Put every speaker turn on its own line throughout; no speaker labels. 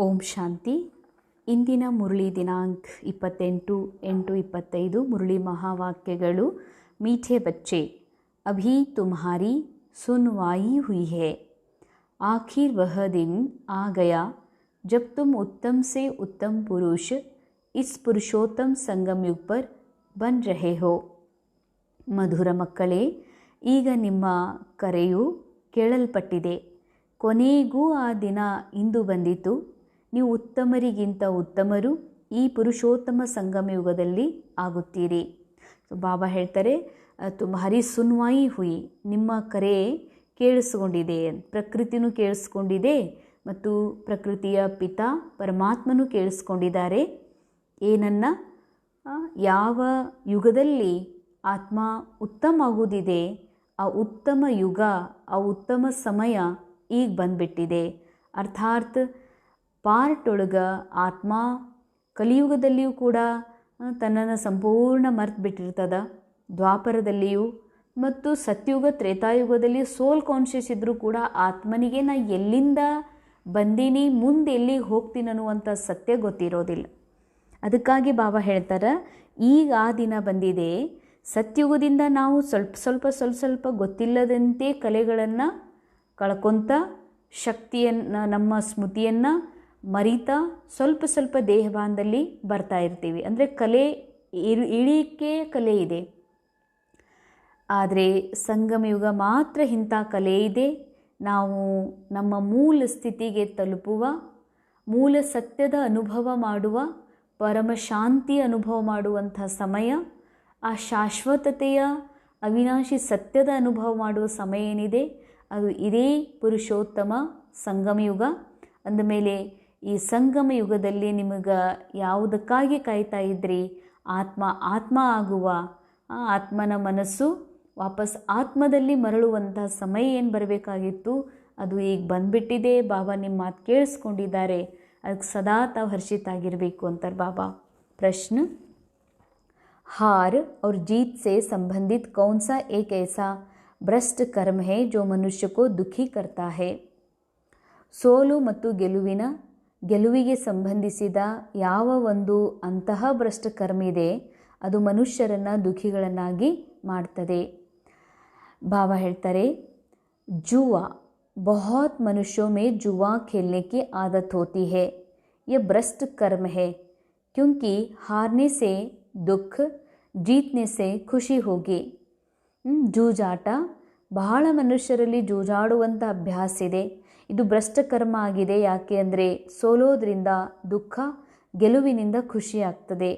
ಓಂ ಶಾಂತಿ. ಇಂದಿನ ಮುರಳಿ ದಿನಾಂಕ ಇಪ್ಪತ್ತೆಂಟು, ಎಂಟು ಇಪ್ಪತ್ತೈದು ಮುರಳಿ ಮಹಾವಾಕ್ಯಗಳು. ಮೀಠೆ ಬಚ್ಚೆ. ಅಭಿ ತುಮಾರಿ ಸುನ್ವಾಯಿ ಹುಯಿ ಹೇ ಆಖಿರ್ ವಹ ದಿನ್ ಆ ಗಯಾ. ಜಬ್ ತುಮ್ ಉತ್ತಮ್ ಸೆ ಉತ್ತಮ್ ಪುರುಷ, ಇಸ್ ಪುರುಷೋತ್ತಮ್ ಸಂಗಮ್ ಯುಗ್ ಬನ್ ರಹೆ ಹೋ. ಮಧುರ ಮಕ್ಕಳೇ, ಈಗ ನಿಮ್ಮ ಕರೆಯು ಕೇಳಲ್ಪಟ್ಟಿದೆ. ಕೊನೆಗೂ ಆ ದಿನ ಇಂದು ಬಂದಿತು. ನೀವು ಉತ್ತಮರಿಗಿಂತ ಉತ್ತಮರು ಈ ಪುರುಷೋತ್ತಮ ಸಂಗಮ ಯುಗದಲ್ಲಿ ಆಗುತ್ತೀರಿ. ಬಾಬಾ ಹೇಳ್ತಾರೆ ತುಂಬ ಹರಿ ಸುನ್ವಾಯಿ ಹುಯಿ, ನಿಮ್ಮ ಕರೆ ಕೇಳಿಸ್ಕೊಂಡಿದೆ, ಪ್ರಕೃತಿನೂ ಕೇಳಿಸ್ಕೊಂಡಿದೆ ಮತ್ತು ಪ್ರಕೃತಿಯ ಪಿತಾ ಪರಮಾತ್ಮನೂ ಕೇಳಿಸ್ಕೊಂಡಿದ್ದಾರೆ. ಏನನ್ನ ಯಾವ ಯುಗದಲ್ಲಿ ಆತ್ಮ ಉತ್ತಮ ಆಗುವುದಿದೆ ಆ ಉತ್ತಮ ಯುಗ, ಆ ಉತ್ತಮ ಸಮಯ ಈಗ ಬಂದ್ಬಿಟ್ಟಿದೆ. ಅರ್ಥಾತ್ ಪಾರ್ಟ್ ಒಳಗೆ ಆತ್ಮ ಕಲಿಯುಗದಲ್ಲಿಯೂ ಕೂಡ ತನ್ನನ್ನು ಸಂಪೂರ್ಣ ಮರ್ತು ಬಿಟ್ಟಿರ್ತದ. ದ್ವಾಪರದಲ್ಲಿಯೂ ಮತ್ತು ಸತ್ಯುಗ, ತ್ರೇತಾಯುಗದಲ್ಲಿ ಸೋಲ್ ಕಾನ್ಷಿಯಸ್ ಇದ್ದರೂ ಕೂಡ ಆತ್ಮನಿಗೆ ನಾ ಎಲ್ಲಿಂದ ಬಂದೀನಿ, ಮುಂದೆ ಎಲ್ಲಿಗೆ ಹೋಗ್ತೀನಿ ಅನ್ನುವಂಥ ಸತ್ಯ ಗೊತ್ತಿರೋದಿಲ್ಲ. ಅದಕ್ಕಾಗಿ ಬಾಬಾ ಹೇಳ್ತಾರೆ, ಈಗ ಆ ದಿನ ಬಂದಿದೆ. ಸತ್ಯುಗದಿಂದ ನಾವು ಸ್ವಲ್ಪ ಸ್ವಲ್ಪ ಸ್ವಲ್ಪ ಸ್ವಲ್ಪ ಗೊತ್ತಿಲ್ಲದಂತೆ ಕಲೆಗಳನ್ನು ಕಳ್ಕೊತ ಶಕ್ತಿಯನ್ನು, ನಮ್ಮ ಸ್ಮೃತಿಯನ್ನು ಮರಿತಾ ಸ್ವಲ್ಪ ಸ್ವಲ್ಪ ದೇಹಭಾನದಲ್ಲಿ ಬರ್ತಾ ಇರ್ತೀವಿ. ಅಂದರೆ ಕಲೆ ಇರು ಕಲೆ ಇದೆ. ಆದರೆ ಸಂಗಮಯುಗ ಮಾತ್ರ ಇಂಥ ಕಲೆ ಇದೆ. ನಾವು ನಮ್ಮ ಮೂಲ ಸ್ಥಿತಿಗೆ ತಲುಪುವ, ಮೂಲ ಸತ್ಯದ ಅನುಭವ ಮಾಡುವ, ಪರಮ ಶಾಂತಿ ಅನುಭವ ಮಾಡುವಂಥ ಸಮಯ, ಆ ಶಾಶ್ವತತೆಯ ಅವಿನಾಶಿ ಸತ್ಯದ ಅನುಭವ ಮಾಡುವ ಸಮಯ ಏನಿದೆ, ಅದು ಇದೇ ಪುರುಷೋತ್ತಮ ಸಂಗಮಯುಗ. ಅಂದಮೇಲೆ ಈ ಸಂಗಮ ಯುಗದಲ್ಲಿ ನಿಮಗೆ ಯಾವುದಕ್ಕಾಗಿ ಕಾಯ್ತಾ ಇದ್ರಿ ಆತ್ಮ ಆತ್ಮ ಆಗುವ ಆ ಆತ್ಮನ ಮನಸ್ಸು ವಾಪಸ್ ಆತ್ಮದಲ್ಲಿ ಮರಳುವಂಥ ಸಮಯ ಏನು ಬರಬೇಕಾಗಿತ್ತು ಅದು ಈಗ ಬಂದ್ಬಿಟ್ಟಿದೆ ಬಾಬಾ ನಿಮ್ಮ ಮಾತು ಕೇಳಿಸ್ಕೊಂಡಿದ್ದಾರೆ ಅದಕ್ಕೆ ಸದಾ ತಾವು ಹರ್ಷಿತಾಗಿರಬೇಕು ಅಂತಾರೆ ಬಾಬಾ ಪ್ರಶ್ನೆ हार और जीत से संबंधित कौन सा एक ऐसा भ्रष्ट कर्म है जो मनुष्य को दुखी करता है ಸೋಲು ಮತ್ತು ಗೆಲುವಿನ ಗೆಲುವಿಗೆ ಸಂಬಂಧಿಸಿದ ಯಾವ ಒಂದು ಅಂತಹ ಭ್ರಷ್ಟ ಕರ್ಮ ಇದೆ ಅದು ಮನುಷ್ಯರನ್ನು ದುಃಖಿಗಳನ್ನಾಗಿ ಮಾಡ್ತದೆ ಬಾಬಾ ಹೇಳ್ತಾರೆ ಜುವಾ बहुत मनुष्यों में जुआ खेलने की आदत होती है यह भ्रष्ट कर्म है क्योंकि हारने से ದುಃಖ ಜೀತ್ನೆ ಸೆ ಖುಷಿ ಹೋಗಿ ಜೂಜಾಟ ಬಹಳ ಮನುಷ್ಯರಲ್ಲಿ ಜೂಜಾಡುವಂಥ ಅಭ್ಯಾಸ ಇದೆ ಇದು ಭ್ರಷ್ಟಕರ್ಮ ಆಗಿದೆ. ಯಾಕೆ ಅಂದರೆ ಸೋಲೋದ್ರಿಂದ ದುಃಖ ಗೆಲುವಿನಿಂದ ಖುಷಿ ಆಗ್ತದೆ.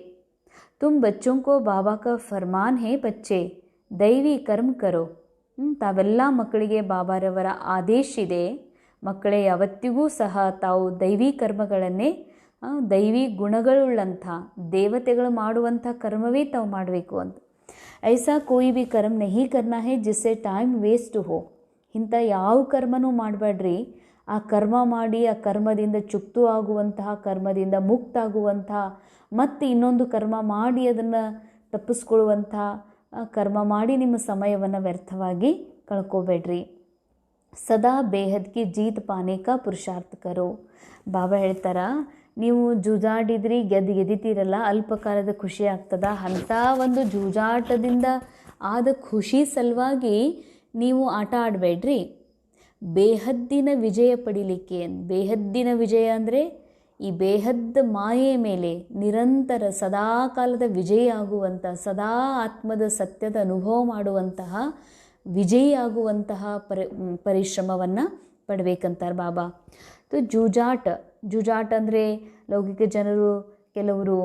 ತುಮ್ ಬಚ್ಚೋಂ ಕೋ ಬಾಬಾ ಕ ಫರ್ಮಾನ್ ಹೇ ಬಚ್ಚೆ, ದೈವಿ ಕರ್ಮ ಕರೋ. ತಾವೆಲ್ಲ ಮಕ್ಕಳಿಗೆ ಬಾಬಾರವರ ಆದೇಶ ಇದೆ. ಮಕ್ಕಳೇ ಯಾವತ್ತಿಗೂ ಸಹ ತಾವು ದೈವಿ ಕರ್ಮಗಳನ್ನೇ ದೈವಿ ಗುಣಗಳುಳ್ಳಂಥ ದೇವತೆಗಳು ಮಾಡುವಂಥ ಕರ್ಮವೇ ತಾವು ಮಾಡಬೇಕು ಅಂತ. ಐಸಾ ಕೋಯಿ ಬಿ ಕರ್ಮ ನಹಿ ಕರ್ನಾ ಹೇ, ಜಿಸ್ಸೆ ಟೈಮ್ ವೇಸ್ಟ್ ಹೋ. ಇಂಥ ಯಾವ ಕರ್ಮನೂ ಮಾಡಬೇಡ್ರಿ. ಆ ಕರ್ಮ ಮಾಡಿ ಆ ಕರ್ಮದಿಂದ ಚುಕ್ತು ಆಗುವಂತಹ, ಕರ್ಮದಿಂದ ಮುಕ್ತ ಆಗುವಂತಹ ಮತ್ತು ಇನ್ನೊಂದು ಕರ್ಮ ಮಾಡಿ ಅದನ್ನು ತಪ್ಪಿಸ್ಕೊಳ್ಳುವಂಥ ಕರ್ಮ ಮಾಡಿ ನಿಮ್ಮ ಸಮಯವನ್ನು ವ್ಯರ್ಥವಾಗಿ ಕಳ್ಕೋಬೇಡ್ರಿ. ಸದಾ ಬೇಹದ್ಕಿ ಜೀತ್ ಪಾನೇಕ ಪುರುಷಾರ್ಥಕರು. ಬಾಬಾ ಹೇಳ್ತಾರ, ನೀವು ಜೂಜಾಡಿದ್ರಿ ಗೆದ್ದು ಗೆದ್ದಿತೀರಲ್ಲ ಅಲ್ಪಕಾಲದ ಖುಷಿ ಆಗ್ತದ. ಅಂಥ ಒಂದು ಜೂಜಾಟದಿಂದ ಆದ ಖುಷಿ ಸಲುವಾಗಿ ನೀವು ಆಟ ಆಡಬೇಡ್ರಿ. ಬೇಹದ್ದಿನ ವಿಜಯ ಪಡಿಲಿಕ್ಕೆ ಬೇಹದ್ದಿನ ವಿಜಯ ಅಂದರೆ ಈ ಬೇಹದ್ದ ಮಾಯೆ ಮೇಲೆ ನಿರಂತರ ಸದಾ ಕಾಲದ ವಿಜಯ ಆಗುವಂಥ ಸದಾ ಆತ್ಮದ ಸತ್ಯದ ಅನುಭವ ಮಾಡುವಂತಹ, ವಿಜಯ ಆಗುವಂತಹ ಪರಿ ಪರಿಶ್ರಮವನ್ನು ಪಡಬೇಕಂತಾರೆ ಬಾಬಾ. ತು ಜೂಜಾಟ ಜೂಜಾಟ ಅಂದರೆ ಲೌಕಿಕ ಜನರು ಕೆಲವರು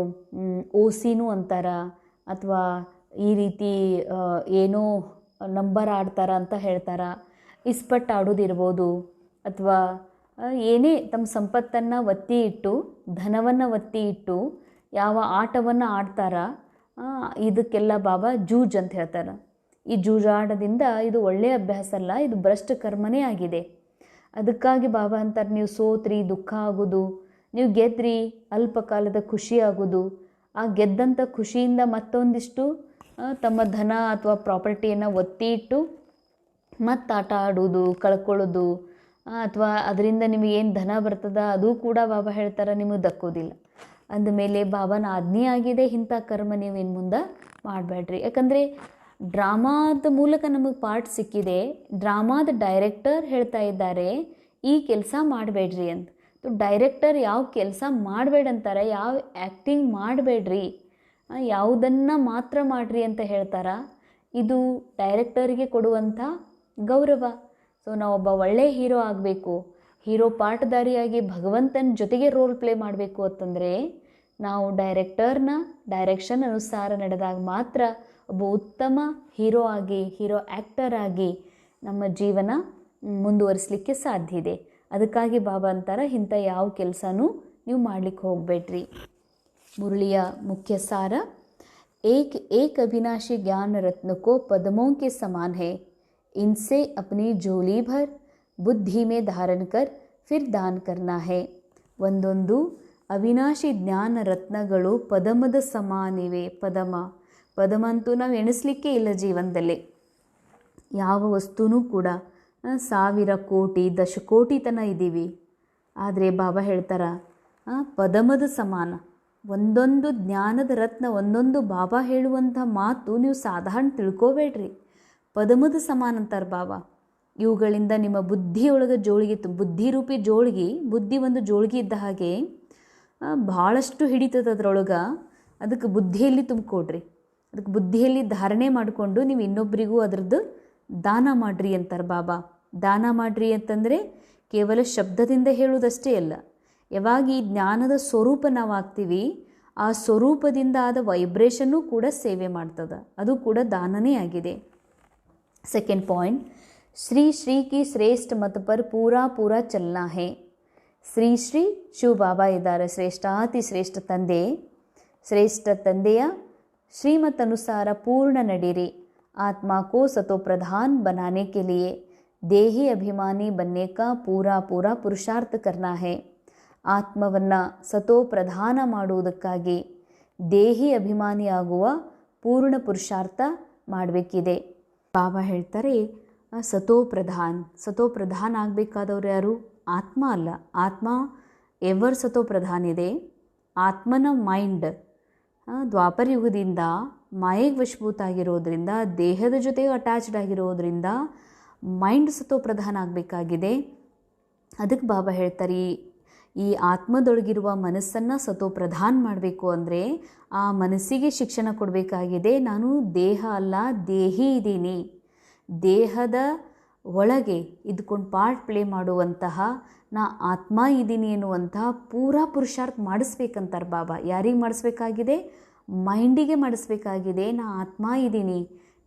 ಓಸಿನೂ ಅಂತಾರ. ಅಥವಾ ಈ ರೀತಿ ಏನೋ ನಂಬರ್ ಆಡ್ತಾರ ಅಂತ ಹೇಳ್ತಾರ? ಇಸ್ಪಟ್ ಆಡೋದಿರ್ಬೋದು ಅಥವಾ ಏನೇ ತಮ್ಮ ಸಂಪತ್ತನ್ನು ಒತ್ತಿ ಇಟ್ಟು, ಧನವನ್ನು ಒತ್ತಿ ಇಟ್ಟು, ಯಾವ ಆಟವನ್ನು ಆಡ್ತಾರ? ಇದಕ್ಕೆಲ್ಲ ಬಾಬಾ ಜೂಜ್ ಅಂತ ಹೇಳ್ತಾರೆ. ಈ ಜೂಜಾಟದಿಂದ ಇದು ಒಳ್ಳೆಯ ಅಭ್ಯಾಸ ಅಲ್ಲ, ಇದು ಭ್ರಷ್ಟ ಕರ್ಮನೇ ಆಗಿದೆ. ಅದಕ್ಕಾಗಿ ಬಾಬಾ ಅಂತಾರೆ, ನೀವು ಸೋತ್ರಿ, ದುಃಖ ಆಗೋದು, ನೀವು ಗೆದ್ರಿ, ಅಲ್ಪ ಕಾಲದ ಖುಷಿ ಆಗೋದು. ಆ ಗೆದ್ದಂಥ ಖುಷಿಯಿಂದ ಮತ್ತೊಂದಿಷ್ಟು ತಮ್ಮ ಧನ ಅಥವಾ ಪ್ರಾಪರ್ಟಿಯನ್ನು ಒತ್ತಿ ಇಟ್ಟು ಮತ್ತು ಆಟ ಆಡೋದು, ಕಳ್ಕೊಳ್ಳೋದು ಅಥವಾ ಅದರಿಂದ ನಿಮಗೇನು ಧನ ಬರ್ತದ ಅದು ಕೂಡ ಬಾಬಾ ಹೇಳ್ತಾರೆ, ನಿಮಗೆ ದಕ್ಕೋದಿಲ್ಲ. ಅಂದಮೇಲೆ ಬಾಬಾನ ಆಜ್ಞೆ ಆಗಿದೆ, ಇಂಥ ಕರ್ಮ ನೀವು ಇನ್ನು ಮುಂದೆ ಮಾಡಬೇಡ್ರಿ ಯಾಕಂದರೆ ಡ್ರಾಮಾದ ಮೂಲಕ ನಮಗೆ ಪಾಠ ಸಿಕ್ಕಿದೆ, ಡ್ರಾಮಾದ ಡೈರೆಕ್ಟರ್ ಹೇಳ್ತಾ ಇದ್ದಾರೆ, ಈ ಕೆಲಸ ಮಾಡಬೇಡ್ರಿ ಅಂತ. ಡೈರೆಕ್ಟರ್ ಯಾವ ಕೆಲಸ ಮಾಡಬೇಡಂತಾರೆ ಯಾವ ಆ್ಯಕ್ಟಿಂಗ್ ಮಾಡಬೇಡ್ರಿ ಯಾವುದನ್ನು ಮಾತ್ರ ಮಾಡ್ರಿ ಅಂತ ಹೇಳ್ತಾರ? ಇದು ಡೈರೆಕ್ಟರಿಗೆ ಕೊಡುವಂಥ ಗೌರವ. ಸೊ, ನಾವೊಬ್ಬ ಒಳ್ಳೆಯ ಹೀರೋ ಆಗಬೇಕು, ಹೀರೋ ಪಾಠಧಾರಿಯಾಗಿ ಭಗವಂತನ ಜೊತೆಗೆ ರೋಲ್ ಪ್ಲೇ ಮಾಡಬೇಕು ಅಂತಂದರೆ, ನಾವು ಡೈರೆಕ್ಟರ್ನ ಡೈರೆಕ್ಷನ್ ಅನುಸಾರ ನಡೆದಾಗ ಮಾತ್ರ ಒಬ್ಬ ಉತ್ತಮ ಹೀರೋ ಆಗಿ, ಹೀರೋ ಆ್ಯಕ್ಟರ್ ಆಗಿ ನಮ್ಮ ಜೀವನ ಮುಂದುವರಿಸಲಿಕ್ಕೆ ಸಾಧ್ಯ ಇದೆ. ಅದಕ್ಕಾಗಿ ಬಾಬಾ ಅಂತಾರ, ಇಂಥ ಯಾವ ಕೆಲಸನೂ ನೀವು ಮಾಡಲಿಕ್ಕೆ ಹೋಗಬೇಡ್ರಿ. मुरलिया मुख्य सार एक एक अविनाशी ज्ञान रत्न को पद्मों के समान है इनसे अपनी झोली भर बुद्धि में धारण कर फिर दान करना है ಒಂದೊಂದು ಅವಿನಾಶಿ ಜ್ಞಾನ ರತ್ನಗಳು ಪದಮದ ಸಮಾನಿವೆ ಪದಮ ಪದಮ ಅಂತೂ ನಾವು ಎಣಿಸ್ಲಿಕ್ಕೆ ಇಲ್ಲ ಜೀವನದಲ್ಲಿ ಯಾವ ವಸ್ತುನೂ ಕೂಡ ಆ, ಸಾವಿರ ಕೋಟಿ ದಶಕೋಟಿ ತನ ಇದ್ದೀವಿ ಆದರೆ ಬಾಬಾ ಹೇಳ್ತಾರ ಆ, ಪದಮದ ಸಮಾನ ಒಂದೊಂದು ಜ್ಞಾನದ ರತ್ನ, ಒಂದೊಂದು ಬಾಬಾ ಹೇಳುವಂಥ ಮಾತು ನೀವು ಸಾಧಾರಣ ತಿಳ್ಕೋಬೇಡ್ರಿ. ಪದಮದ ಸಮಾನ ಅಂತಾರೆ ಬಾಬಾ ಇವುಗಳಿಂದ ನಿಮ್ಮ ಬುದ್ಧಿಯೊಳಗೆ ಜೋಳಿಗೆ ಬುದ್ಧಿ ರೂಪಿ ಜೋಳಿಗೆ, ಬುದ್ಧಿ ಒಂದು ಜೋಳಿಗೆ ಇದ್ದ ಹಾಗೆ ಭಾಳಷ್ಟು ಹಿಡಿತದ ಅದ್ರೊಳಗೆ ಅದಕ್ಕೆ ಬುದ್ಧಿಯಲ್ಲಿ ತುಂಬಿಕೊಡ್ರಿ. ಅದಕ್ಕೆ ಬುದ್ಧಿಯಲ್ಲಿ ಧಾರಣೆ ಮಾಡಿಕೊಂಡು ನೀವು ಇನ್ನೊಬ್ಬರಿಗೂ ಅದರದ್ದು ದಾನ ಮಾಡ್ರಿ ಅಂತಾರೆ ಬಾಬಾ ದಾನ ಮಾಡ್ರಿ ಅಂತಂದರೆ ಕೇವಲ ಶಬ್ದದಿಂದ ಹೇಳುವುದಷ್ಟೇ ಅಲ್ಲ ಯಾವಾಗ ಈ ಜ್ಞಾನದ ಸ್ವರೂಪ ನಾವಾಗ್ತೀವಿ, ಆ ಸ್ವರೂಪದಿಂದ ಆದ ವೈಬ್ರೇಷನ್ನು ಕೂಡ ಸೇವೆ ಮಾಡ್ತದೆ. ಅದು ಕೂಡ ದಾನನೇ ಆಗಿದೆ. ಸೆಕೆಂಡ್ ಪಾಯಿಂಟ್ ಶ್ರೀ ಶ್ರೀ ಕಿ ಶ್ರೇಷ್ಠ ಮತ ಪರ್ ಪೂರಾ ಪೂರಾ ಚಲನಾ ಹೇ ಶ್ರೀ ಶ್ರೀ ಶಿವ ಬಾಬಾ ಇದ್ದಾರೆ ಶ್ರೇಷ್ಠ ಅತಿ ಶ್ರೇಷ್ಠ ತಂದೆ. ಶ್ರೇಷ್ಠ ತಂದೆಯ ಶ್ರೀಮತನುಸಾರ ಪೂರ್ಣ ನಡೀರಿ. ಆತ್ಮ ಕೋ ಸತೋ ಪ್ರಧಾನ್ ಬನಾನೆ ಕೆಲಿಯೇ ದೇಹಿ ಅಭಿಮಾನಿ ಬನ್ನೇಕ ಪೂರಾ ಪೂರಾ ಪುರುಷಾರ್ಥ ಕರ್ನಾ ಹೇ ಆತ್ಮವನ್ನು ಸತೋ ಪ್ರಧಾನ ಮಾಡುವುದಕ್ಕಾಗಿ ದೇಹಿ ಅಭಿಮಾನಿಯಾಗುವ ಪೂರ್ಣ ಪುರುಷಾರ್ಥ ಮಾಡಬೇಕಿದೆ. ಬಾಬಾ ಹೇಳ್ತಾರೆ ಸತೋ ಪ್ರಧಾನ್ ಸತೋ ಪ್ರಧಾನ್ ಆಗಬೇಕಾದವ್ರು ಯಾರು? ಆತ್ಮ ಅಲ್ಲ. ಆತ್ಮ ಎವರ್ ಸತೋ ಪ್ರಧಾನ್ ಇದೆ. ಆತ್ಮನ ಮೈಂಡ್ ದ್ವಾಪರಯುಗದಿಂದ ದ್ವಾಪರ ಯುಗದಿಂದ ಮಾಯೆಗೆ ವಶಭೂತ ಆಗಿರೋದ್ರಿಂದ, ದೇಹದ ಜೊತೆ ಅಟ್ಯಾಚ್ಡ್ ಆಗಿರೋದ್ರಿಂದ ಮೈಂಡ್ ಸತೋ ಪ್ರಧಾನ ಆಗಬೇಕಾಗಿದೆ. ಅದಕ್ಕೆ ಬಾಬಾ ಹೇಳ್ತಾರೆ ಈ ಆತ್ಮದೊಳಗಿರುವ ಮನಸ್ಸನ್ನು ಸತೋ ಪ್ರಧಾನ ಮಾಡಬೇಕು ಅಂದರೆ ಆ ಮನಸ್ಸಿಗೆ ಶಿಕ್ಷಣ ಕೊಡಬೇಕಾಗಿದೆ. ನಾನು ದೇಹ ಅಲ್ಲ, ದೇಹಿ ಇದ್ದೀನಿ. ದೇಹದ ಒಳಗೆ ಇದ್ಕೊಂಡು ಪಾರ್ಟ್ ಪ್ಲೇ ಮಾಡುವಂತಹ, ನಾ ಆತ್ಮ ಇದ್ದೀನಿ ಎನ್ನುವಂತಹ ಪೂರಾ ಪುರುಷಾರ್ಥ ಮಾಡಿಸ್ಬೇಕಂತಾರೆ ಬಾಬಾ. ಯಾರಿಗೆ ಮಾಡಿಸ್ಬೇಕಾಗಿದೆ? ಮೈಂಡಿಗೆ ಮಾಡಿಸ್ಬೇಕಾಗಿದೆ. ನಾ ಆತ್ಮ ಇದ್ದೀನಿ.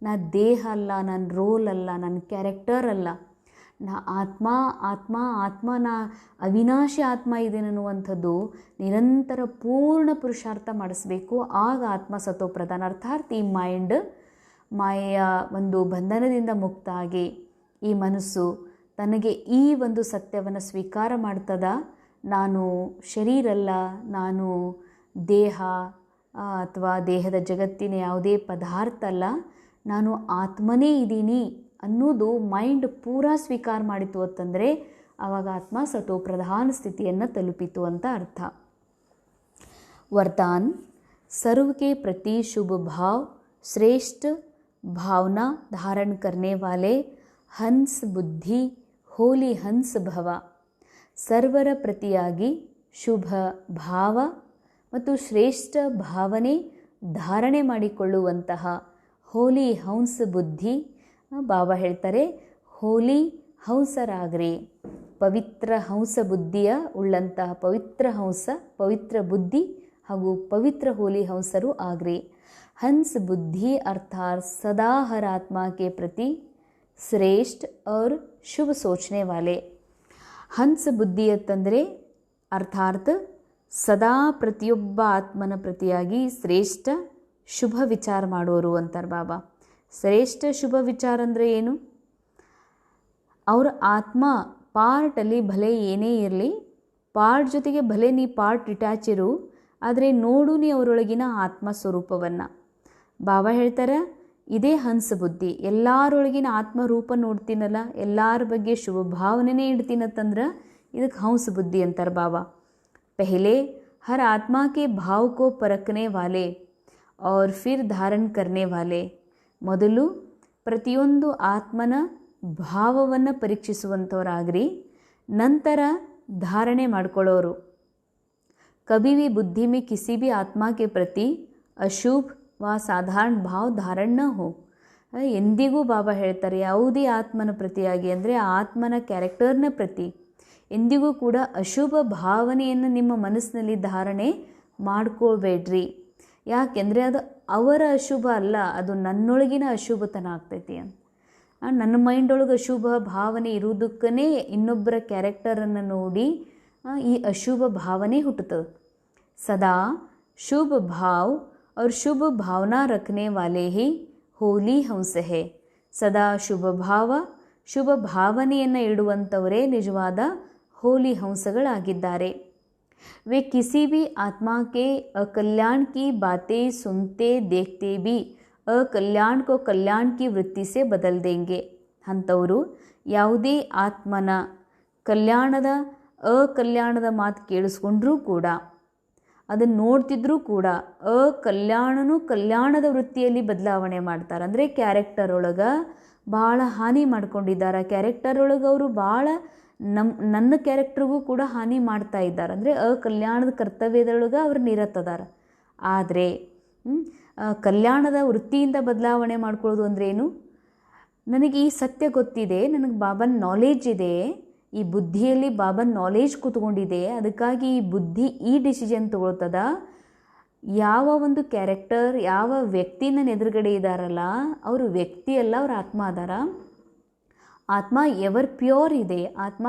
ನಾ ದೇಹ ಅಲ್ಲ ನನ್ನ ರೋಲ್ ಅಲ್ಲ ನನ್ನ ಕ್ಯಾರೆಕ್ಟರ್ ಅಲ್ಲ. ನಾ ಆತ್ಮ ಆತ್ಮ ಆತ್ಮ ನಾ ಅವಿನಾಶಿ ಆತ್ಮ ಇದೆ ಅನ್ನುವಂಥದ್ದು ನಿರಂತರ ಪೂರ್ಣ ಪುರುಷಾರ್ಥ ಮಾಡಿಸ್ಬೇಕು. ಆಗ ಆತ್ಮ ಸತೋ ಪ್ರಧಾನ ಅರ್ಥಾತ್ ಈ ಮೈಂಡ್ ಮಾಯೆಯ ಒಂದು ಬಂಧನದಿಂದ ಮುಕ್ತ ಆಗಿ ಈ ಮನಸ್ಸು ತನಗೆ ಈ ಒಂದು ಸತ್ಯವನ್ನು ಸ್ವೀಕಾರ ಮಾಡ್ತದ. ನಾನು ಶರೀರಲ್ಲ, ನಾನು ದೇಹ ಅಥವಾ ದೇಹದ ಜಗತ್ತಿನ ಯಾವುದೇ ಪದಾರ್ಥ ಅಲ್ಲ. ನಾನು ಆತ್ಮನೇ ಇದ್ದೀನಿ. ಅನ್ನೋದು ಮೈಂಡ್ ಪೂರಾ ಸ್ವೀಕಾರ ಮಾಡಿತು ಅಂತಂದರೆ ಆವಾಗ ಆತ್ಮ ಸತೋ ಪ್ರಧಾನ ಸ್ಥಿತಿಯನ್ನು ತಲುಪಿತು ಅಂತ ಅರ್ಥ वरदान सर्व के प्रति शुभ भाव श्रेष्ठ भावना धारण करने वाले हंस बुद्धि ಹೋಲಿ ಹಂಸ ಭವ ಸರ್ವರ ಪ್ರತಿಯಾಗಿ ಶುಭ ಭಾವ ಮತ್ತು ಶ್ರೇಷ್ಠ ಭಾವನೆ ಧಾರಣೆ ಮಾಡಿಕೊಳ್ಳುವಂತಹ ಹೋಲಿ ಹಂಸ ಬುದ್ಧಿ ಬಾಬಾ ಹೇಳ್ತಾರೆ ಹೋಲಿ ಹಂಸರಾಗ್ರಿ ಪವಿತ್ರ ಹಂಸ ಬುದ್ಧಿಯ ಉಳ್ಳಂತಹ ಪವಿತ್ರ ಹಂಸ ಪವಿತ್ರ ಬುದ್ಧಿ ಹಾಗೂ ಪವಿತ್ರ ಹೋಲಿ ಹಂಸರು ಆಗ್ರಿ हंस बुद्धि अर्थात सदा हर आत्मा के प्रति श्रेष्ठ और शुभ सोचने वाले ಹಂಸ ಬುದ್ಧಿ ಅಂತಂದರೆ ಅರ್ಥಾತ್ ಸದಾ ಪ್ರತಿಯೊಬ್ಬ ಆತ್ಮನ ಪ್ರತಿಯಾಗಿ ಶ್ರೇಷ್ಠ ಶುಭ ವಿಚಾರ ಮಾಡೋರು ಅಂತಾರೆ ಬಾಬಾ ಶ್ರೇಷ್ಠ ಶುಭ ವಿಚಾರ ಅಂದರೆ ಏನು ಅವ್ರ ಆತ್ಮ ಪಾರ್ಟಲ್ಲಿ ಭಲೆ ಏನೇ ಇರಲಿ ಪಾರ್ಟ್ ಜೊತೆಗೆ ಭಲೆ ನೀ ಪಾರ್ಟ್ ಡಿಟ್ಯಾಚ್ ಇರು ಆದರೆ ನೋಡು ನೀ ಅವರೊಳಗಿನ ಆತ್ಮ ಸ್ವರೂಪವನ್ನು ಬಾಬಾ ಹೇಳ್ತಾರೆ ಇದೇ ಹಂಸ ಬುದ್ಧಿ ಎಲ್ಲರೊಳಗಿನ ಆತ್ಮರೂಪ ನೋಡ್ತೀನಲ್ಲ ಎಲ್ಲರ ಬಗ್ಗೆ ಶುಭ ಭಾವನೆನೇ ಇಡ್ತೀನಂತಂದ್ರೆ ಇದಕ್ಕೆ ಹಂಸ ಬುದ್ಧಿ ಅಂತಾರೆ ಬಾಬಾ पहले हर आत्मा के भाव को परखने वाले और फिर धारण करने वाले ಮೊದಲು ಪ್ರತಿಯೊಂದು ಆತ್ಮನ ಭಾವವನ್ನು ಪರೀಕ್ಷಿಸುವಂಥವರಾಗ್ರಿ, ನಂತರ ಧಾರಣೆ ಮಾಡ್ಕೊಳ್ಳೋರು. ಕಬಿವಿ ಬುದ್ಧಿಮಿ ಕಿಸಿ ಬಿ ಆತ್ಮಕ್ಕೆ ಪ್ರತಿ ಅಶುಭ್ ವಾ ಸಾಧಾರಣ ಭಾವ ಧಾರಣ ಹೋ. ಎಂದಿಗೂ ಬಾಬಾ ಹೇಳ್ತಾರೆ, ಯಾವುದೇ ಆತ್ಮನ ಪ್ರತಿಯಾಗಿ ಅಂದರೆ ಆತ್ಮನ ಕ್ಯಾರೆಕ್ಟರ್ನ ಪ್ರತಿ. ಎಂದಿಗೂ ಕೂಡ ಅಶುಭ ಭಾವನೆಯನ್ನು ನಿಮ್ಮ ಮನಸ್ಸಿನಲ್ಲಿ ಧಾರಣೆ ಮಾಡ್ಕೋಬೇಡ್ರಿ ಯಾಕೆಂದರೆ ಅದು ಅವರ ಅಶುಭ ಅಲ್ಲ ಅದು ನನ್ನೊಳಗಿನ ಅಶುಭತನ ಆಗ್ತೈತಿ ಅಂತ ಆ, ನನ್ನ ಮೈಂಡ್ ಒಳಗೆ ಅಶುಭ ಭಾವನೆ ಇರುವುದಕ್ಕೇ ಇನ್ನೊಬ್ಬರ ಕ್ಯಾರೆಕ್ಟರನ್ನು ನೋಡಿ ಆ, ಈ ಅಶುಭ ಭಾವನೆ ಹುಟ್ಟುತ್ತದೆ सदा शुभ भाव और शुभ भावना रखने वाले ही ಹೋಲಿ ಹಂಸ ಹೇ ಸದಾ ಶುಭ ಭಾವ ಶುಭ ಭಾವನೆಯನ್ನು ಇಡುವಂಥವರೇ ನಿಜವಾದ ಹೋಲಿ ಹಂಸಗಳಾಗಿದ್ದಾರೆ वे किसी भी आत्मा के अकल्याण की बातें सुनते देखते भी अकल्याण को कल्याण की वृत्ति से बदल देंगे ಅಂಥವರು ಯಾವುದೇ ಆತ್ಮನ ಕಲ್ಯಾಣದ ಅಕಲ್ಯಾಣದ ಮಾತು ಕೇಳಿಸ್ಕೊಂಡ್ರೂ ಕೂಡ ಅದನ್ನು ನೋಡ್ತಿದ್ರೂ ಕೂಡ ಅಕಲ್ಯಾಣನು ಕಲ್ಯಾಣದ ವೃತ್ತಿಯಲ್ಲಿ ಬದಲಾವಣೆ ಮಾಡ್ತಾರೆ ಅಂದರೆ ಕ್ಯಾರೆಕ್ಟರ್ ಒಳಗೆ ಭಾಳ ಹಾನಿ ಮಾಡ್ಕೊಂಡಿದ್ದಾರೆ ಕ್ಯಾರೆಕ್ಟರ್ ಒಳಗೆ ಅವರು ಭಾಳ ನಮ್ಮ ನನ್ನ ಕ್ಯಾರೆಕ್ಟ್ರಿಗೂ ಕೂಡ ಹಾನಿ ಮಾಡ್ತಾ ಇದ್ದಾರೆ. ಅಂದರೆ ಅಕಲ್ಯಾಣದ ಕರ್ತವ್ಯದೊಳಗೆ ಅವ್ರು ನಿರತದಾರ. ಆದರೆ ಕಲ್ಯಾಣದ ವೃತ್ತಿಯಿಂದ ಬದಲಾವಣೆ ಮಾಡ್ಕೊಳ್ಳೋದು ಅಂದ್ರೇನು ನನಗೆ ಈ ಸತ್ಯ ಗೊತ್ತಿದೆ, ನನಗೆ ಬಾಬನ್ ನಾಲೇಜ್ ಇದೆ, ಈ ಬುದ್ಧಿಯಲ್ಲಿ ಬಾಬನ್ ನಾಲೇಜ್ ಕೂತ್ಕೊಂಡಿದೆ, ಅದಕ್ಕಾಗಿ ಈ ಬುದ್ಧಿ ಈ ಡಿಸಿಷನ್ ತಗೊಳ್ತದ. ಯಾವ ಒಂದು ಕ್ಯಾರೆಕ್ಟರ್ ಯಾವ ವ್ಯಕ್ತಿ ನನ್ನ ಎದುರುಗಡೆ ಇದ್ದಾರಲ್ಲ ಅವರು ವ್ಯಕ್ತಿ ಅಲ್ಲ, ಅವ್ರ ಆತ್ಮ ಅದಾರ. ಆತ್ಮ ಎವರ್ ಪ್ಯೂರ್ ಇದೆ, ಆತ್ಮ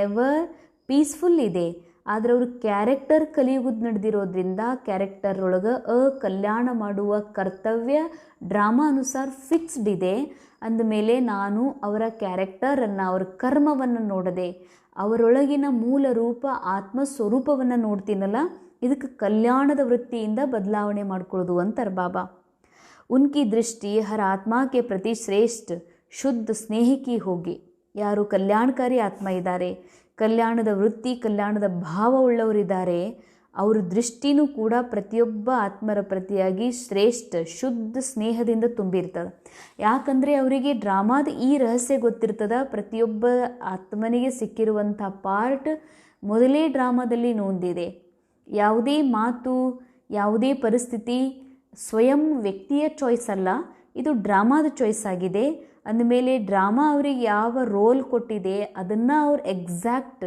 ಎವರ್ ಪೀಸ್ಫುಲ್ ಇದೆ. ಆದರೆ ಅವರು ಕ್ಯಾರೆಕ್ಟರ್ ಕಲಿಯುವುದು ನಡೆದಿರೋದ್ರಿಂದ ಕ್ಯಾರೆಕ್ಟರ್ ಒಳಗೆ ಅಕಲ್ಯಾಣ ಮಾಡುವ ಕರ್ತವ್ಯ ಡ್ರಾಮಾ ಅನುಸಾರ ಫಿಕ್ಸ್ಡ್ ಇದೆ. ಅಂದಮೇಲೆ ನಾನು ಅವರ ಕ್ಯಾರೆಕ್ಟರನ್ನು ಅವರ ಕರ್ಮವನ್ನು ನೋಡದೆ, ಅವರೊಳಗಿನ ಮೂಲ ರೂಪ ಆತ್ಮ ಸ್ವರೂಪವನ್ನು ನೋಡ್ತೀನಲ್ಲ, ಇದಕ್ಕೆ ಕಲ್ಯಾಣದ ವೃತ್ತಿಯಿಂದ ಬದಲಾವಣೆ ಮಾಡ್ಕೊಳ್ಳೋದು ಅಂತಾರೆ ಬಾಬಾ ಉನ್ಕಿ ದೃಷ್ಟಿ ಹರ ಆತ್ಮಕ್ಕೆ ಪ್ರತಿ ಶ್ರೇಷ್ಠ. ಶುದ್ಧ ಸ್ನೇಹಿಕಿ ಹೋಗಿ. ಯಾರು ಕಲ್ಯಾಣಕಾರಿ ಆತ್ಮ ಇದ್ದಾರೆ, ಕಲ್ಯಾಣದ ವೃತ್ತಿ, ಕಲ್ಯಾಣದ ಭಾವ ಉಳ್ಳವರಿದ್ದಾರೆ, ಅವ್ರ ದೃಷ್ಟಿನೂ ಕೂಡ ಪ್ರತಿಯೊಬ್ಬ ಆತ್ಮರ ಪ್ರತಿಯಾಗಿ ಶ್ರೇಷ್ಠ, ಶುದ್ಧ ಸ್ನೇಹದಿಂದ ತುಂಬಿರ್ತದೆ. ಯಾಕಂದರೆ ಅವರಿಗೆ ಡ್ರಾಮಾದ ಈ ರಹಸ್ಯ ಗೊತ್ತಿರ್ತದ, ಪ್ರತಿಯೊಬ್ಬ ಆತ್ಮನಿಗೆ ಸಿಕ್ಕಿರುವಂಥ ಪಾರ್ಟ್ ಮೊದಲೇ ಡ್ರಾಮಾದಲ್ಲಿ ನೊಂದಿದೆ. ಯಾವುದೇ ಮಾತು, ಯಾವುದೇ ಪರಿಸ್ಥಿತಿ ಸ್ವಯಂ ವ್ಯಕ್ತಿಯ ಚಾಯ್ಸ್ ಅಲ್ಲ, ಇದು ಡ್ರಾಮಾದ ಚಾಯ್ಸ್ ಆಗಿದೆ. ಅಂದಮೇಲೆ ಡ್ರಾಮಾ ಅವ್ರಿಗೆ ಯಾವ ರೋಲ್ ಕೊಟ್ಟಿದೆ, ಅದನ್ನು ಅವ್ರು ಎಕ್ಸಾಕ್ಟ್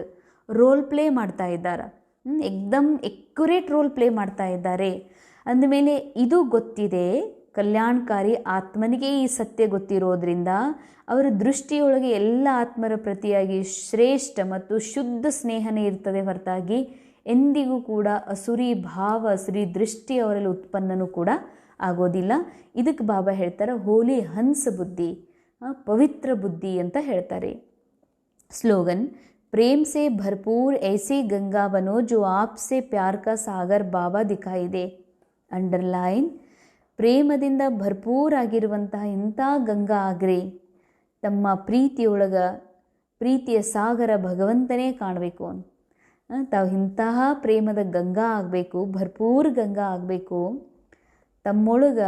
ರೋಲ್ ಪ್ಲೇ ಮಾಡ್ತಾ ಇದ್ದಾರೆ. ಎಕ್ದಮ್ ಎಕ್ಯುರೇಟ್ ರೋಲ್ ಪ್ಲೇ ಮಾಡ್ತಾ ಇದ್ದಾರೆ. ಅಂದಮೇಲೆ ಇದು ಗೊತ್ತಿದೆ, ಕಲ್ಯಾಣಕಾರಿ ಆತ್ಮನಿಗೆ ಈ ಸತ್ಯ ಗೊತ್ತಿರೋದ್ರಿಂದ ಅವರ ದೃಷ್ಟಿಯೊಳಗೆ ಎಲ್ಲ ಆತ್ಮರ ಪ್ರತಿಯಾಗಿ ಶ್ರೇಷ್ಠ ಮತ್ತು ಶುದ್ಧ ಸ್ನೇಹನೇ ಇರ್ತದೆ ಹೊರತಾಗಿ ಎಂದಿಗೂ ಕೂಡ ಅಸುರಿ ಭಾವ, ಅಸುರಿ ದೃಷ್ಟಿ ಅವರಲ್ಲಿ ಉತ್ಪನ್ನನೂ ಕೂಡ ಆಗೋದಿಲ್ಲ. ಇದಕ್ಕೆ ಬಾಬಾ ಹೇಳ್ತಾರೆ, ಹೋಲಿ ಹಂಸ ಬುದ್ಧಿ. ಪವಿತ್ರ ಬುದ್ಧಿ ಅಂತ ಹೇಳ್ತಾರೆ. ಸ್ಲೋಗನ್ ಪ್ರೇಮ್ ಸೆ ಭರ್ಪೂರ್ ಐಸಿ ಗಂಗಾವನೋ ಜೋ ಆಪ್ಸೆ ಪ್ಯಾರ್ ಕಾ ಸಾಗರ್ ಬಾಬಾ ದಿಖಾಯಿದೆ. ಅಂಡರ್ಲೈನ್, ಪ್ರೇಮದಿಂದ ಭರ್ಪೂರಾಗಿರುವಂತಹ ಇಂಥ ಗಂಗಾ ಆಗ್ರೆ, ತಮ್ಮ ಪ್ರೀತಿಯೊಳಗ, ಪ್ರೀತಿಯ ಸಾಗರ ಭಗವಂತನೇ ಕಾಣಬೇಕು. ತಾವು ಇಂತಹ ಪ್ರೇಮದ ಗಂಗಾ ಆಗಬೇಕು, ಭರ್ಪೂರ್ ಗಂಗಾ ಆಗಬೇಕು. ತಮ್ಮೊಳಗ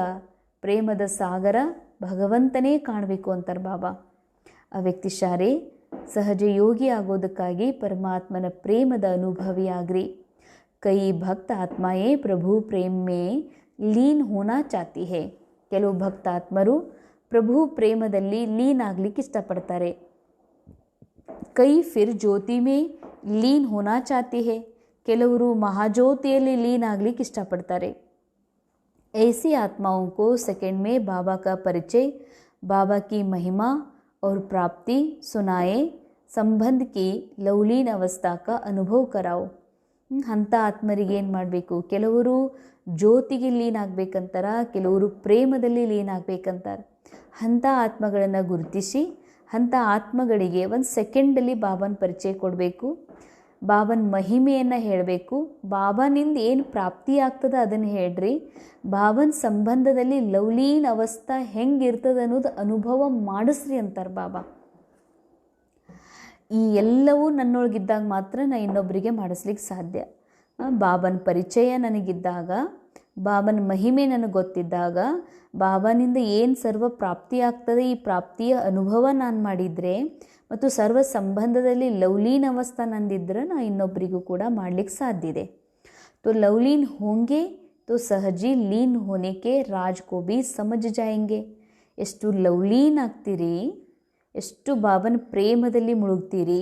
ಪ್ರೇಮದ ಸಾಗರ ಭಗವಂತನೇ ಕಾಣಬೇಕು ಅಂತಾರೆ ಬಾಬಾ. ಆ ವ್ಯಕ್ತಿ ಶಾರೆ, ಸಹಜ ಯೋಗಿ ಆಗೋದಕ್ಕಾಗಿ ಪರಮಾತ್ಮನ ಪ್ರೇಮದ ಅನುಭವಿಯಾಗ್ರಿ. ಕೈ ಭಕ್ತ ಆತ್ಮಾಯೇ ಪ್ರಭು ಪ್ರೇಮ್ ಲೀನ್ ಹೋನಾ ಚಾತಿ ಹೇ. ಕೆಲವು ಭಕ್ತಾತ್ಮರು ಪ್ರಭು ಪ್ರೇಮದಲ್ಲಿ ಲೀನ್ ಆಗ್ಲಿಕ್ಕೆ ಇಷ್ಟಪಡ್ತಾರೆ. ಕೈ ಫಿರ್ ಜ್ಯೋತಿ ಮೇ, ಲೀನ್ ಹೋನಾ ಚಾತಿ ಹೇ. ಕೆಲವರು ಮಹಾಜ್ಯೋತಿಯಲ್ಲಿ ಲೀನ್ ಆಗ್ಲಿಕ್ಕೆ ಇಷ್ಟಪಡ್ತಾರೆ. ऐसी आत्माओं को सेकंड में बाबा का परिचय बाबा की महिमा और प्राप्ति सुनाए ಸಂಬಂಧ ಕಿ ಲೌಲೀನ್ ಅವಸ್ಥಾ ಕ ಅನುಭವ ಕರಾವು ಹ್ಮ್, ಅಂಥ ಆತ್ಮರಿಗೆ ಏನು ಮಾಡಬೇಕು ಕೆಲವರು ಜ್ಯೋತಿಗೆ ಲೀನ್ ಆಗ್ಬೇಕಂತಾರ ಕೆಲವರು ಪ್ರೇಮದಲ್ಲಿ ಲೀನ್ ಆಗ್ಬೇಕಂತಾರೆ ಅಂಥ ಆತ್ಮಗಳನ್ನು ಗುರುತಿಸಿ ಅಂಥ ಆತ್ಮಗಳಿಗೆ ಒಂದು ಸೆಕೆಂಡಲ್ಲಿ ಬಾಬನ ಪರಿಚಯ ಕೊಡಬೇಕು ಬಾಬನ ಮಹಿಮೆಯನ್ನು ಹೇಳಬೇಕು. ಬಾಬನಿಂದ ಏನು ಪ್ರಾಪ್ತಿ ಆಗ್ತದೆ ಅದನ್ನು ಹೇಳ್ರಿ. ಬಾಬನ ಸಂಬಂಧದಲ್ಲಿ ಲವ್ಲೀನ್ ಅವಸ್ಥಾ ಹೆಂಗಿರ್ತದೆ ಅನ್ನೋದು ಅನುಭವ ಮಾಡಿಸ್ರಿ ಅಂತಾರೆ ಬಾಬಾ. ಈ ಎಲ್ಲವೂ ನನ್ನೊಳಗಿದ್ದಾಗ ಮಾತ್ರ ನಾನು ಇನ್ನೊಬ್ಬರಿಗೆ ಮಾಡಿಸ್ಲಿಕ್ಕೆ ಸಾಧ್ಯ. ಬಾಬನ ಪರಿಚಯ ನನಗಿದ್ದಾಗ ಬಾಬನ ಮಹಿಮೆ ನನಗೆ ಗೊತ್ತಿದ್ದಾಗ ಬಾಬನಿಂದ ಏನು ಸರ್ವ ಪ್ರಾಪ್ತಿ ಆಗ್ತದೆ, ಈ ಪ್ರಾಪ್ತಿಯ ಅನುಭವ ನಾನು ಮಾಡಿದರೆ ಮತ್ತು ಸರ್ವ ಸಂಬಂಧದಲ್ಲಿ ಲವ್ಲೀನ್ ಅವಸ್ಥ ನಂದಿದ್ರೆ ನಾ ಇನ್ನೊಬ್ಬರಿಗೂ ಕೂಡ ಮಾಡಲಿಕ್ಕೆ ಸಾಧ್ಯ ಇದೆ. ತೋ ಲವ್ಲೀನ್ ಹೋಂಗೆ, ತೊ ಸಹಜಿ ಲೀನ್ ಹೋನೆಕೆ ರಾಜ್ ಸಮಜ್ ಜಾಯಂಗೆ. ಎಷ್ಟು ಲವ್ಲೀನ್ ಆಗ್ತೀರಿ, ಎಷ್ಟು ಬಾಬನ ಪ್ರೇಮದಲ್ಲಿ ಮುಳುಗ್ತೀರಿ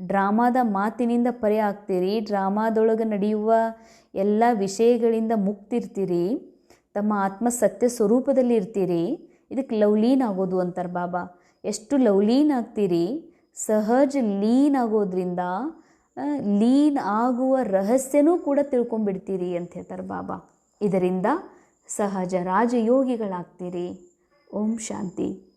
ಡ್ರಾಮಾದ ಮಾತಿನಿಂದ ಪರೆ ಆಗ್ತೀರಿ, ಡ್ರಾಮಾದೊಳಗೆ ನಡೆಯುವ ಎಲ್ಲ ವಿಷಯಗಳಿಂದ ಮುಕ್ತಿರ್ತೀರಿ, ತಮ್ಮ ಆತ್ಮ ಸತ್ಯ ಸ್ವರೂಪದಲ್ಲಿ ಇರ್ತೀರಿ. ಇದಕ್ಕೆ ಲವ್ಲೀನ್ ಆಗೋದು ಅಂತಾರೆ ಬಾಬಾ. ಎಷ್ಟು ಲವ್ಲೀನ್ ಆಗ್ತೀರಿ? ಸಹಜ ಲೀನ್ ಆಗೋದ್ರಿಂದ ಲೀನ್ ಆಗುವ ರಹಸ್ಯನೂ ಕೂಡ ತಿಳ್ಕೊಂಬಿಡ್ತೀರಿ ಅಂತ ಹೇಳ್ತಾರೆ ಬಾಬಾ. ಇದರಿಂದ ಸಹಜ ರಾಜಯೋಗಿಗಳಾಗ್ತೀರಿ. ಓಂ ಶಾಂತಿ.